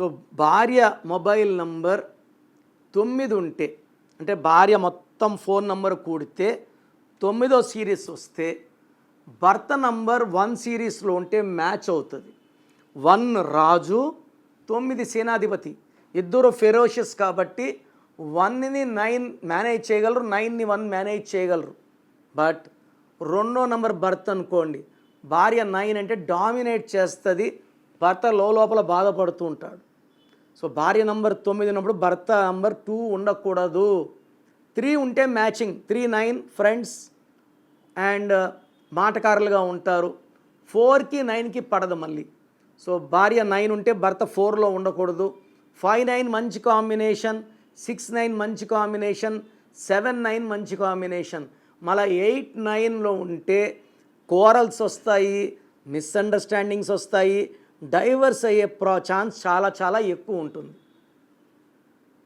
So భార్య mobile number తొమ్మిది ఉంటే అంటే భార్య మొత్తం ఫోన్ నంబర్ కూడితే తొమ్మిదో సిరీస్ వస్తే భర్త నంబర్ వన్ సిరీస్లో ఉంటే మ్యాచ్ అవుతుంది. వన్ రాజు తొమ్మిది సేనాధిపతి. ఇద్దరు ఫెరోషియస్ కాబట్టి వన్ని నైన్ మేనేజ్ చేయగలరు నైన్ని వన్ మేనేజ్ చేయగలరు. బట్ రెండో నంబర్ భర్త అనుకోండి భార్య నైన్ అంటే డామినేట్ చేస్తుంది భర్త లోపల బాధపడుతూ ఉంటాడు. సో భార్య నంబర్ తొమ్మిది ఉన్నప్పుడు భర్త నంబర్ టూ ఉండకూడదు. త్రీ ఉంటే matching. Three nine friends and uh, మాటకారులుగా ఉంటారు. ఫోర్కి నైన్కి పడదు మళ్ళీ. సో భార్య నైన్ ఉంటే భర్త ఫోర్లో ఉండకూడదు. ఫైవ్ నైన్ మంచి కాంబినేషన్. సిక్స్ నైన్ మంచి కాంబినేషన్. సెవెన్ నైన్ మంచి కాంబినేషన్. మళ్ళీ ఎయిట్ నైన్లో ఉంటే కోరల్స్ వస్తాయి మిస్అండర్స్టాండింగ్స్ వస్తాయి డైవర్స్ అయ్యే ప్రా ఛాన్స్ చాలా చాలా ఎక్కువ ఉంటుంది.